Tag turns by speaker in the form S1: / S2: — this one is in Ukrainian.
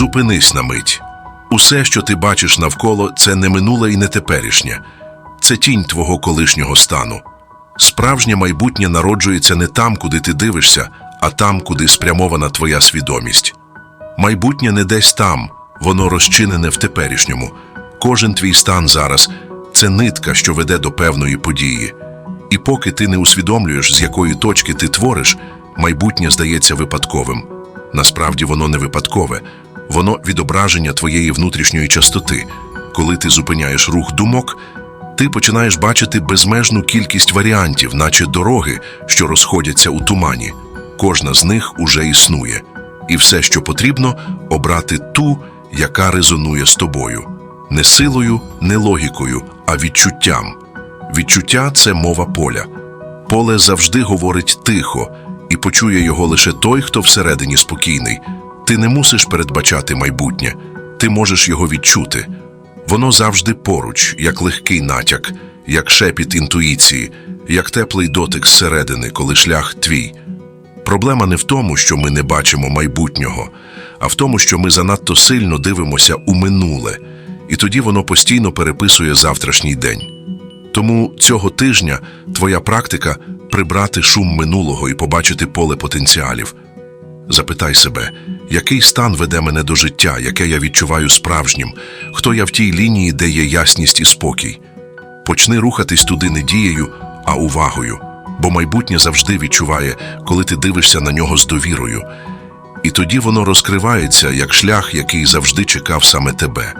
S1: Зупинись на мить. Усе, що ти бачиш навколо, це не минуле і не теперішнє. Це тінь твого колишнього стану. Справжнє майбутнє народжується не там, куди ти дивишся, а там, куди спрямована твоя свідомість. Майбутнє не десь там, воно розчинене в теперішньому. Кожен твій стан зараз це нитка, що веде до певної події. І поки ти не усвідомлюєш, з якої точки ти твориш, майбутнє здається випадковим. Насправді воно не випадкове, воно відображення твоєї внутрішньої частоти. Коли ти зупиняєш рух думок, ти починаєш бачити безмежну кількість варіантів, наче дороги, що розходяться у тумані. Кожна з них уже існує, і все, що потрібно, обрати ту, яка резонує з тобою. Не силою, не логікою, а відчуттям. Відчуття це мова поля. Поле завжди говорить тихо, і почує його лише той, хто всередині спокійний. Ти не мусиш передбачати майбутнє, ти можеш його відчути. Воно завжди поруч, як легкий натяк, як шепіт інтуїції, як теплий дотик зсередини, коли шлях твій. Проблема не в тому, що ми не бачимо майбутнього, а в тому, що ми занадто сильно дивимося у минуле, і тоді воно постійно переписує завтрашній день. Тому цього тижня твоя практика прибрати шум минулого і побачити поле потенціалів. Запитай себе, який стан веде мене до життя, яке я відчуваю справжнім, хто я в тій лінії, де є ясність і спокій. Почни рухатись туди не дією, а увагою, бо майбутнє завжди відчуває, коли ти дивишся на нього з довірою. І тоді воно розкривається як шлях, який завжди чекав саме тебе.